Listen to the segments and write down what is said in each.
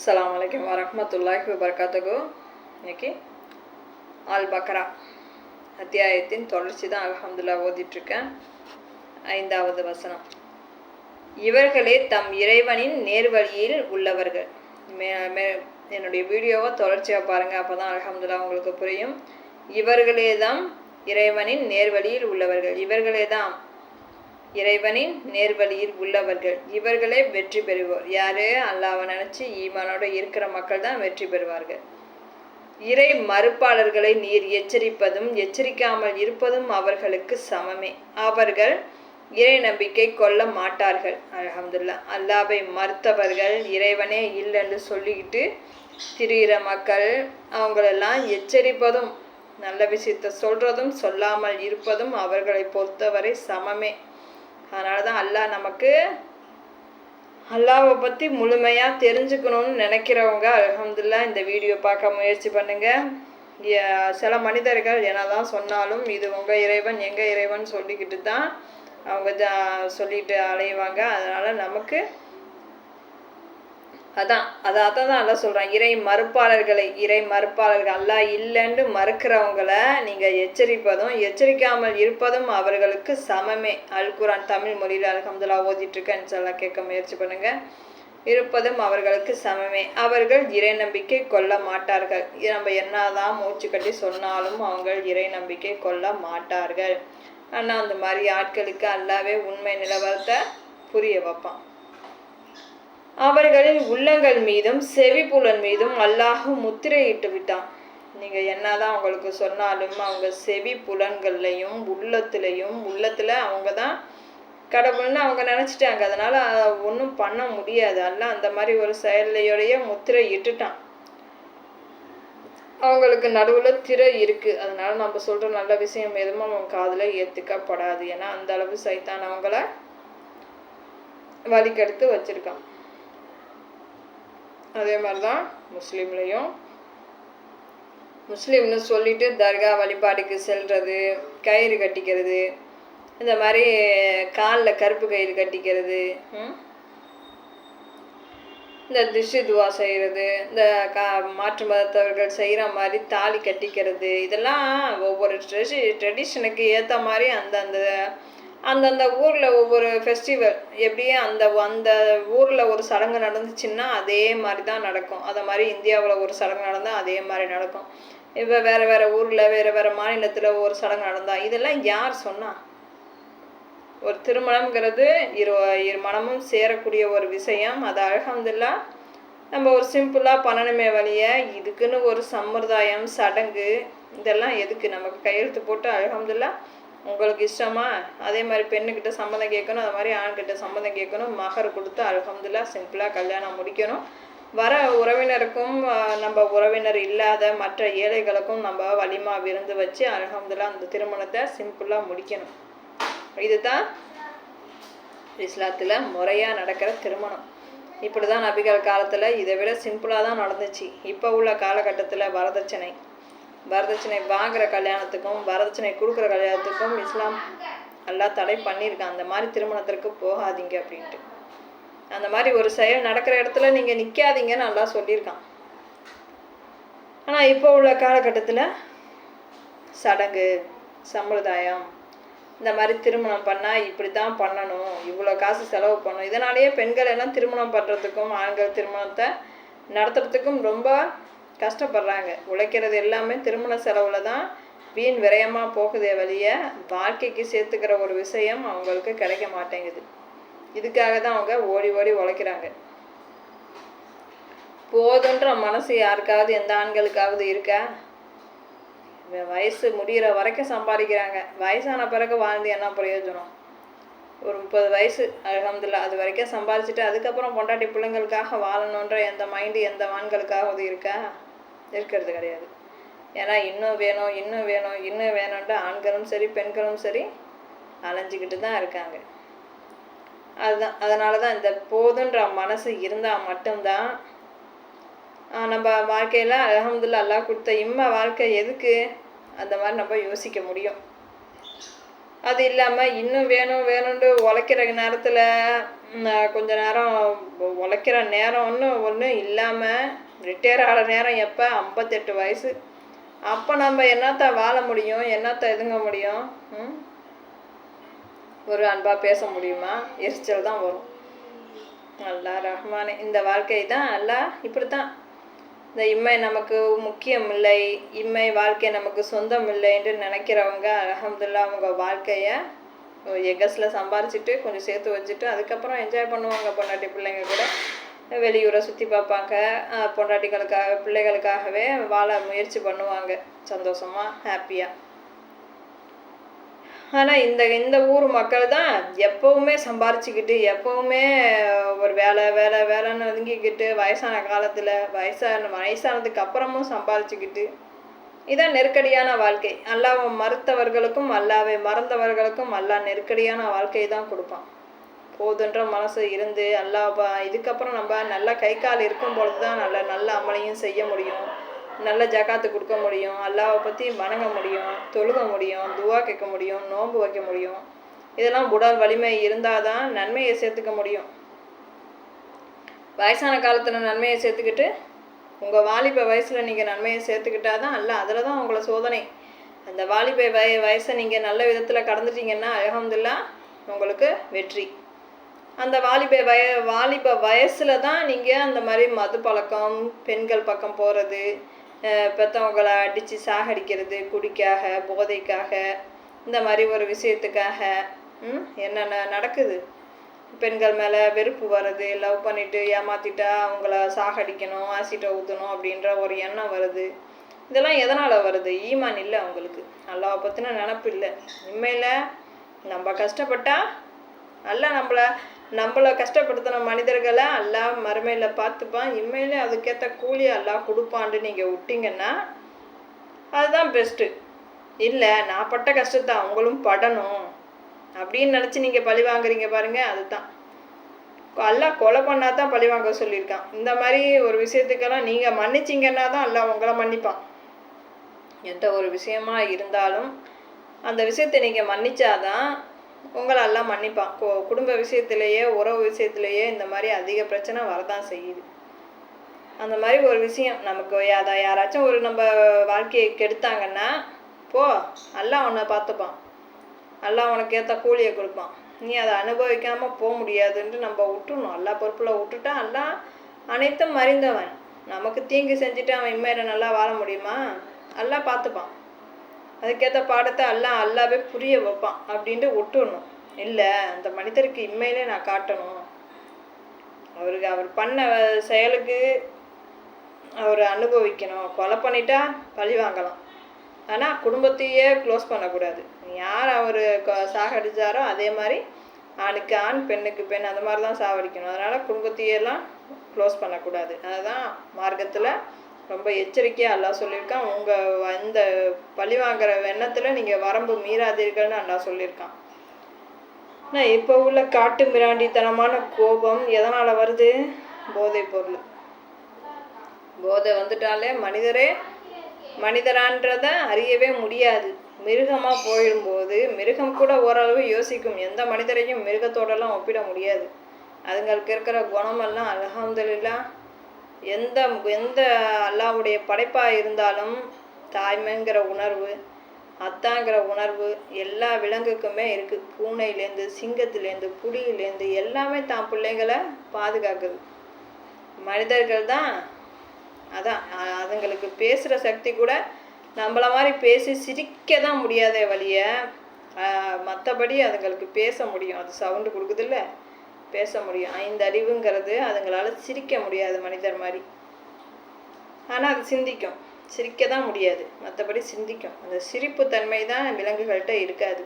அஸ்லாம் வலைக்கம் வரமத்துல்லாஹ் வபரகாத்துகு இன்னைக்கு ஆல் பக்ரா அத்தியாயத்தின் தொடர்ச்சி தான் அல்ஹம்துல்லா ஓதிட்டுருக்கேன். ஐந்தாவது வசனம். இவர்களே தம் இறைவனின் நேர்வழியில் உள்ளவர்கள். மே மே என்னுடைய வீடியோவை தொடர்ச்சியாக பாருங்கள் அப்போ தான் அல்ஹம்துல்லா உங்களுக்கு புரியும். இவர்களே தான் இறைவனின் நேர்வழியில் உள்ளவர்கள். இவர்களே தான் இறைவனின் நேர்வழியில் உள்ளவர்கள். இவர்களே வெற்றி பெறுவோர். யாரு? அல்லாவை நினைச்சு ஈமானோட இருக்கிற மக்கள் தான் வெற்றி பெறுவார்கள். இறை மறுப்பாளர்களை நீர் எச்சரிப்பதும் எச்சரிக்காமல் இருப்பதும் அவர்களுக்கு சமமே. அவர்கள் இறை நம்பிக்கை கொள்ள மாட்டார்கள். அலமதுல்லா அல்லாவை மறுத்தவர்கள் இறைவனே இல்லைன்னு சொல்லிக்கிட்டு திரிகிற மக்கள் அவங்களெல்லாம் எச்சரிப்பதும் நல்ல விஷயத்த சொல்றதும் சொல்லாமல் இருப்பதும் அவர்களை பொறுத்தவரை சமமே. அதனால தான் அல்லாஹ் நமக்கு அல்லாவை பற்றி முழுமையாக தெரிஞ்சுக்கணும்னு நினைக்கிறவங்க அலமதுல்லா இந்த வீடியோ பார்க்க முயற்சி பண்ணுங்கள் சில மனிதர்கள் என்னதான் சொன்னாலும் இது உங்கள் இறைவன் எங்கள் இறைவன் சொல்லிக்கிட்டு தான் அவங்க தான் சொல்லிட்டு அலைவாங்க. அதனால் நமக்கு அதான் அதை அதை தான் அல்ல சொல்கிறேன் இறை மறுப்பாளர்களை இறை மறுப்பாளர்கள் அல்லா இல்லைன்னு மறுக்கிறவங்கள நீங்கள் எச்சரிப்பதும் எச்சரிக்காமல் இருப்பதும் அவர்களுக்கு சமமே. அல் குரான் தமிழ் மொழியில் அலகம்துல்லா ஓதிட்டுருக்கேன்னு சொல்ல கேட்க முயற்சி பண்ணுங்கள் இருப்பதும் அவர்களுக்கு சமமே. அவர்கள் இறை நம்பிக்கை கொள்ள மாட்டார்கள். நம்ம என்னதான் மூச்சு கட்டி சொன்னாலும் அவங்க இறை நம்பிக்கை கொள்ள மாட்டார்கள். ஆனால் அந்த மாதிரி ஆட்களுக்கு அல்லாவே உண்மை நிலவரத்தை புரிய வைப்பான். அவர்களின் உள்ளங்கள் மீதும் செவிப்புலன் மீதும் அல்லாஹ் முத்திரையிட்டு விட்டான். நீங்கள் என்னதான் அவங்களுக்கு சொன்னாலும் அவங்க செவி புலன்கள்லையும் உள்ளத்துலையும் உள்ளத்தில் அவங்க தான் கடவுள்னு அவங்க நினச்சிட்டாங்க. அதனால் ஒன்றும் பண்ண முடியாது. அல்ல அந்த மாதிரி ஒரு செயலையோடைய முத்திரை இட்டுட்டான். அவங்களுக்கு நடுவில் திரை இருக்குது அதனால் நம்ம சொல்கிற நல்ல விஷயம் எதுவும் அவங்க காதில் ஏற்றுக்கப்படாது ஏன்னா அந்த அளவு சைத்தான் அவங்கள வழிகெடுத்து வச்சுருக்கான். அதே மாதிரி தான் முஸ்லீம்லேயும். முஸ்லீம்னு சொல்லிட்டு தர்கா வழிபாடுக்கு செல்கிறது கயிறு கட்டிக்கிறது இந்த மாதிரி காலில் கருப்பு கயிறு கட்டிக்கிறது இந்த திஷு துவா செய்கிறது இந்த கா மாற்று மதத்தவர்கள் செய்கிற மாதிரி தாலி கட்டிக்கிறது இதெல்லாம் ஒவ்வொரு ட்ரெடி ட்ரெடிஷனுக்கு ஏற்ற மாதிரி அந்தந்த அந்தந்த ஊரில் ஒவ்வொரு ஃபெஸ்டிவல் எப்படியே அந்த அந்த ஊரில் ஒரு சடங்கு நடந்துச்சுன்னா அதே மாதிரி தான் நடக்கும். அதை மாதிரி இந்தியாவில் ஒரு சடங்கு நடந்தால் அதே மாதிரி நடக்கும். இப்போ வேறு வேறு ஊரில் வேறு வேறு மாநிலத்தில் ஒரு சடங்கு நடந்தால் இதெல்லாம் யார் சொன்னா? ஒரு திருமணம்ங்கிறது இரு இரு மனமும் சேரக்கூடிய ஒரு விஷயம். அது அல்ஹம்துலில்லாஹ் நம்ம ஒரு சிம்பிளாக பண்ணணுமே வழிய இதுக்குன்னு ஒரு சம்பிரதாயம் சடங்கு இதெல்லாம் எதுக்கு? நமக்கு கையெழுத்து போட்டு அல்ஹம்துலில்லாஹ் உங்களுக்கு இஷ்டமா? அதே மாதிரி பெண்ணுக்கிட்ட சம்மதம் கேட்கணும் அது மாதிரி ஆண்கிட்ட சம்மதம் கேட்கணும் மகர் கொடுத்து அலகம்துல்லா சிம்பிளாக கல்யாணம் முடிக்கணும். வர உறவினருக்கும் நம்ம உறவினர் இல்லாத மற்ற ஏழைகளுக்கும் நம்ம வலிமா விருந்து வச்சு அலகம்துல்லா அந்த திருமணத்தை சிம்பிளாக முடிக்கணும். இதுதான் இஸ்லாத்தில் முறையாக நடக்கிற திருமணம். இப்படி தான் நபிகள் காலத்தில் இதை விட சிம்பிளாக தான் நடந்துச்சு. இப்போ உள்ள காலகட்டத்தில் வரதட்சணை. வரதட்சணை வாங்குற கல்யாணத்துக்கும் வரதட்சணை கொடுக்குற கல்யாணத்துக்கும் இஸ்லாம் எல்லாம் தடை பண்ணியிருக்கான் அந்த மாதிரி திருமணத்திற்கு போகாதீங்க அப்படின்ட்டு. அந்த மாதிரி ஒரு செயல் நடக்கிற இடத்துல நீங்கள் நிற்காதீங்கன்னு நல்லா சொல்லியிருக்கான். ஆனால் இப்போ உள்ள காலகட்டத்தில் சடங்கு சம்பிரதாயம் இந்த மாதிரி திருமணம் பண்ணால் இப்படி தான் பண்ணணும் இவ்வளோ காசு செலவு பண்ணணும். இதனாலேயே பெண்கள் எல்லாம் திருமணம் பண்ணுறதுக்கும் ஆண்கள் திருமணத்தை நடத்துறதுக்கும் ரொம்ப கஷ்டப்படுறாங்க. உழைக்கிறது எல்லாமே திருமண செலவில் தான் வீண் விரயமாக போகுதே வழிய வாழ்க்கைக்கு சேர்த்துக்கிற ஒரு விஷயம் அவங்களுக்கு கிடைக்க மாட்டேங்குது. இதுக்காக தான் அவங்க ஓடி ஓடி உழைக்கிறாங்க. போதுன்ற மனசு யாருக்காவது எந்த ஆண்களுக்காவது இருக்கா? வயசு முடிகிற வரைக்கும் சம்பாதிக்கிறாங்க. வயசான பிறகு வாழ்ந்து என்ன பிரயோஜனம்? ஒரு முப்பது வயசு அல்ஹம்துலில்லாஹ் அது வரைக்கும் சம்பாதிச்சுட்டு அதுக்கப்புறம் பொண்டாட்டி பிள்ளைங்களுக்காக வாழணுன்ற எந்த மைண்டு எந்த ஆண்களுக்காவது இருக்கா? இருக்கிறது கிடையாது. ஏன்னா இன்னும் வேணும் இன்னும் வேணும் இன்னும் வேணும்ட்டு ஆண்களும் சரி பெண்களும் சரி அலைஞ்சிக்கிட்டு தான் இருக்காங்க. அதுதான் அதனால தான் இந்த போதுன்ற மனசு இருந்தால் மட்டும்தான் நம்ம வாழ்க்கையில் அலமதுல்லா அல்லாஹ் கொடுத்த இம்ம வாழ்க்கை எதுக்கு? அந்த மாதிரி நம்ம யோசிக்க முடியும். அது இல்லாமல் இன்னும் வேணும் வேணும்னு உழைக்கிற நேரத்தில் கொஞ்ச நேரம் உழைக்கிற நேரம் ஒன்றும் ஒன்றும் இல்லாமல் ரிட்டையர் ஆகிற நேரம் எப்போ? ஐம்பத்தெட்டு வயசு. அப்போ நம்ம என்னத்த வாழ முடியும்? என்னத்த இதுங்க முடியும்? ஒரு அன்பாக பேச முடியுமா? எரிச்சல் தான் வரும். அல்லா ரஹ்மானே இந்த வாழ்க்கை தான் அல்லா இப்படி தான் இந்த இம்மை நமக்கு முக்கியம் இல்லை. இம்மை வாழ்க்கை நமக்கு சொந்தம் இல்லை நினைக்கிறவங்க அலமதுல்லா அவங்க வாழ்க்கையை எகஸில் சம்பாரிச்சிட்டு கொஞ்சம் சேர்த்து வச்சுட்டு அதுக்கப்புறம் என்ஜாய் பண்ணுவாங்க பொண்டாட்டி பிள்ளைங்க கூட. வெளியூரை சுற்றி பார்ப்பாங்க. பொண்டாட்டிகளுக்காக பிள்ளைகளுக்காகவே வாழ முயற்சி பண்ணுவாங்க. சந்தோஷமாக ஹாப்பியாக ஆனால் இந்த இந்த ஊர் மக்கள் தான் எப்போவுமே சம்பாரிச்சுக்கிட்டு எப்போவுமே ஒரு வேலை வேலை வேலைன்னு ஒதுங்கிக்கிட்டு வயசான காலத்தில் வயசான வயசானதுக்கு அப்புறமும் சம்பாரிச்சுக்கிட்டு இதான் நெருக்கடியான வாழ்க்கை. அல்லாவை மறுத்தவர்களுக்கும் அல்லாவை மறந்தவர்களுக்கும் அல்லா நெருக்கடியான வாழ்க்கையை தான் கொடுப்பான். போதுன்ற மனசு இருந்து நல்லா இதுக்கப்புறம் நம்ம நல்ல கை கால் இருக்கும் பொழுது தான் நல்ல நல்ல அமலையும் செய்ய முடியும். நல்ல ஜகாத்து கொடுக்க முடியும் அல்லாவை பற்றி வணங்க முடியும் தொழுக முடியும் துவா கேட்க முடியும் நோன்பு வைக்க முடியும். இதெல்லாம் உடல் வலிமை இருந்தால் தான் நன்மையை சேர்த்துக்க முடியும். வயசான காலத்தில் நன்மையை சேர்த்துக்கிட்டு உங்கள் வாலிப வயசில் நீங்கள் நன்மையை சேர்த்துக்கிட்டா தான் அல்ல அதில் தான் உங்களை சோதனை. அந்த வாலிப வய வயசை நீங்கள் நல்ல விதத்தில் கடந்துட்டீங்கன்னா அலகம்துல்லா உங்களுக்கு வெற்றி. அந்த வாலிப வய வாலிப வயசில் தான் நீங்கள் அந்த மாதிரி மது பழக்கம் பெண்கள் பக்கம் போகிறது பெற்றவங்களை அடித்து சாகடிக்கிறது குடிக்காக போதைக்காக இந்த மாதிரி ஒரு விஷயத்துக்காக என்னென்ன நடக்குது? பெண்கள் மேலே வெறுப்பு வர்றது லவ் பண்ணிவிட்டு ஏமாத்திட்டா அவங்கள சாகடிக்கணும் ஆசிட்டை ஊற்றணும் அப்படின்ற ஒரு எண்ணம் வருது. இதெல்லாம் எதனால் வருது? ஈமான் இல்லை அவங்களுக்கு. அல்லாவை பற்றின நினப்பு இல்லை. உண்மையில் நம்ம கஷ்டப்பட்டா அல்ல நம்மளை நம்மளை கஷ்டப்படுத்தின மனிதர்களை எல்லா மறுமையில் பார்த்துப்பான். இம்மையிலே அதுக்கேற்ற கூலி எல்லாம் கொடுப்பான்ட்டு நீங்கள் விட்டிங்கன்னா அதுதான் பெஸ்ட்டு இல்லை நான் பட்ட கஷ்டத்தை அவங்களும் படணும் அப்படின்னு நினச்சி நீங்கள் பழி வாங்குறீங்க பாருங்கள் அதுதான். எல்லாம் கொலை பண்ணால் தான் பழி வாங்க சொல்லியிருக்கான். இந்த மாதிரி ஒரு விஷயத்துக்கெல்லாம் நீங்கள் மன்னிச்சிங்கன்னா தான் எல்லாம் உங்களை மன்னிப்பான். எந்த ஒரு விஷயமா இருந்தாலும் அந்த விஷயத்தை நீங்கள் மன்னிச்சாதான் உங்களை எல்லாம் மன்னிப்பான் குடும்ப விஷயத்திலேயே உறவு விஷயத்திலேயே இந்த மாதிரி அதிக பிரச்சனை வரதான் செய்யுது. அந்த மாதிரி ஒரு விஷயம் நமக்கு அதை யாராச்சும் ஒரு நம்ம வாழ்க்கையை கெடுத்தாங்கன்னா போ எல்லாம் உன்னை பார்த்துப்பான். நல்லா உனக்கு ஏற்ற கூலியை கொடுப்பான். நீ அதை அனுபவிக்காமல் போக முடியாதுன்ட்டு நம்ம விட்டுணும் எல்லா பொறுப்பில் விட்டுட்டா எல்லாம் அனைத்தும் மறிந்தவன். நமக்கு தீங்கு செஞ்சுட்டு அவன் இம்மையில நல்லா வாழ முடியுமா? எல்லாம் பார்த்துப்பான். அதுக்கேற்ற பாடத்தை எல்லாம் அல்லாவே புரிய வைப்பான் அப்படின்ட்டு விட்டுறணும் இல்லை அந்த மனிதருக்கு இம்மையிலே நான் காட்டணும். அவருக்கு அவர் பண்ண செயலுக்கு அவர் அனுபவிக்கணும். கொலை பண்ணிட்டா பழி வாங்கலாம். ஆனால் குடும்பத்தையே க்ளோஸ் பண்ணக்கூடாது. யார் அவர் சாகடிச்சாரோ அதே மாதிரி ஆணுக்கு ஆண் பெண்ணுக்கு பெண் அந்த மாதிரி தான் சாவடிக்கணும் அதனால் குடும்பத்தையெல்லாம் க்ளோஸ் பண்ணக்கூடாது. அதுதான் மார்க்கத்தில் ரொம்ப எச்சரிக்கையாக அல்லா சொல்லியிருக்கான். உங்கள் இந்த பழி வாங்குற எண்ணத்தில் நீங்கள் வரம்பு மீறாதீர்கள்னு அல்லா சொல்லியிருக்கான். ஆனால் இப்போ உள்ள காட்டு மிராண்டித்தனமான கோபம் எதனால் வருது? போதைப் பொருள். போதை வந்துட்டாலே மனிதரே மனிதரான்றத அறியவே முடியாது. மிருகமாக போயிடும்போது மிருகம் கூட ஓரளவு யோசிக்கும். எந்த மனிதரையும் மிருகத்தோடலாம் ஒப்பிட முடியாது. அதுங்களுக்கு இருக்கிற குணமெல்லாம் அல்ஹம்துலில்லா எந்த எந்த அல்லாவுடைய படைப்பாக இருந்தாலும் தாய்மைங்கிற உணர்வு அத்தாங்கிற உணர்வு எல்லா விலங்குக்குமே இருக்குது பூனையிலேருந்து சிங்கத்துலேருந்து புலியிலேருந்து எல்லாமே தான் பிள்ளைங்களை பாதுகாக்குது. மனிதர்கள் தான் அதான் அதுங்களுக்கு பேசுகிற சக்தி கூட நம்மள மாதிரி பேசி சிரிக்க தான் முடியாத வழிய மற்றபடி அதுங்களுக்கு பேச முடியும். அது சவுண்டு கொடுக்குதுல்ல? பேச முடியும். ஐந்து அறிவுங்கிறது அதுங்களால் சிரிக்க முடியாது மனிதர் மாதிரி. ஆனால் அது சிந்திக்கும். சிரிக்க தான் முடியாது. மற்றபடி சிந்திக்கும். அந்த சிரிப்பு தன்மை தான் விலங்குகள்கிட்ட இருக்காது.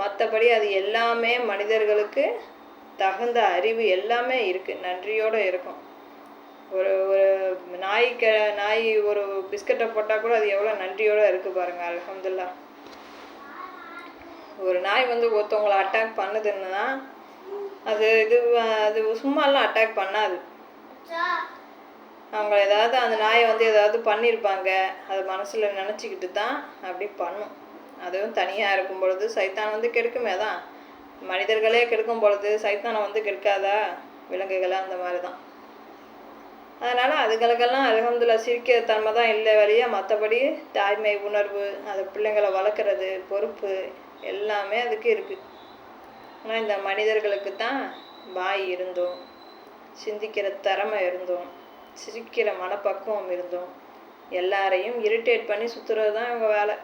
மற்றபடி அது எல்லாமே மனிதர்களுக்கு தகுந்த அறிவு எல்லாமே இருக்குது நன்றியோடு இருக்கும். ஒரு ஒரு நாய்க்க நாய் ஒரு பிஸ்கட்டை போட்டால் கூட அது எவ்வளோ நன்றியோடு இருக்குது பாருங்கள் அலமதுல்லா ஒரு நாய் வந்து ஒருத்தவங்களை அட்டாக் பண்ணுதுன்னா அது இது அது சும்மாலாம் அட்டாக் பண்ணாது. அவங்க ஏதாவது அந்த நாயை வந்து ஏதாவது பண்ணியிருப்பாங்க அது மனசில் நினச்சிக்கிட்டு தான் அப்படி பண்ணும். அதுவும் தனியாக இருக்கும் பொழுது சைத்தான் வந்து கெடுக்குமே தான் மனிதர்களே கெடுக்கும் பொழுது சைத்தானை வந்து கெடுக்காதா? விலங்குகளை அந்த மாதிரி தான் அதனால் அதுகளுக்கெல்லாம் அலகம்துல்லா சிரிக்கிற தன்மை தான் இல்லை வழியா மற்றபடி தாய்மை உணர்வு அது பிள்ளைங்களை வளர்க்குறது பொறுப்பு எல்லாமே அதுக்கு இருக்குது ஆனால் இந்த மனிதர்களுக்கு தான் வாய் இருந்தோம். சிந்திக்கிற திறமை இருந்தோம். சிரிக்கிற மனப்பக்குவம் இருந்தோம். எல்லாரையும் இரிட்டேட் பண்ணி சுற்றுறது தான் இவங்க வேலை.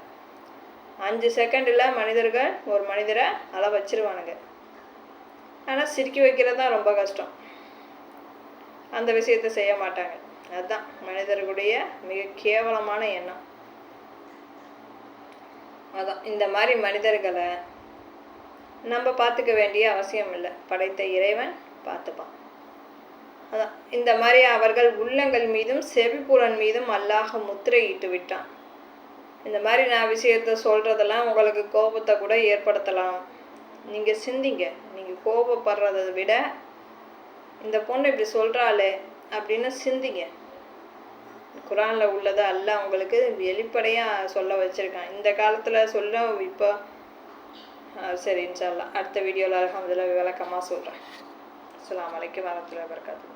அஞ்சு செகண்டில் மனிதர்கள் ஒரு மனிதரை அள வச்சிருவானுங்க. ஆனால் சிரிக்க வைக்கிறது தான் ரொம்ப கஷ்டம். அந்த விஷயத்தை செய்ய மாட்டாங்க. அதுதான் மனிதர்களுடைய மிக கேவலமான எண்ணம். அதான் இந்த மாதிரி மனிதர்களை நம்ம பார்த்துக்க வேண்டிய அவசியம் இல்லை. படைத்த இறைவன் பார்த்துப்பான். அதான். இந்த மாதிரி அவர்கள் உள்ளங்கள் மீதும் செவிப்புலன் மீதும் அல்லாஹ் முத்திரையிட்டு விட்டான். இந்த மாதிரி நான் விஷயத்த சொல்கிறதெல்லாம் உங்களுக்கு கோபத்தை கூட ஏற்படுத்தலாம். நீங்கள் சிந்திங்க. நீங்கள் கோபப்படுறதை விட இந்த பொண்ணு இப்படி சொல்கிறாளே அப்படின்னு சிந்திங்க. குரானில் உள்ளதை அல்ல உங்களுக்கு வெளிப்படையாக சொல்ல வச்சுருக்கான். இந்த காலத்தில் சொல்ல இப்போ சரி இன்ஷால்லாம் அடுத்த வீடியோவில் அலமதுல விளக்கமாக சொல்கிறேன் அஸ்ஸலாமு அலைக்கும் வரமத்துல்லாஹி வபரகாத்துஹு.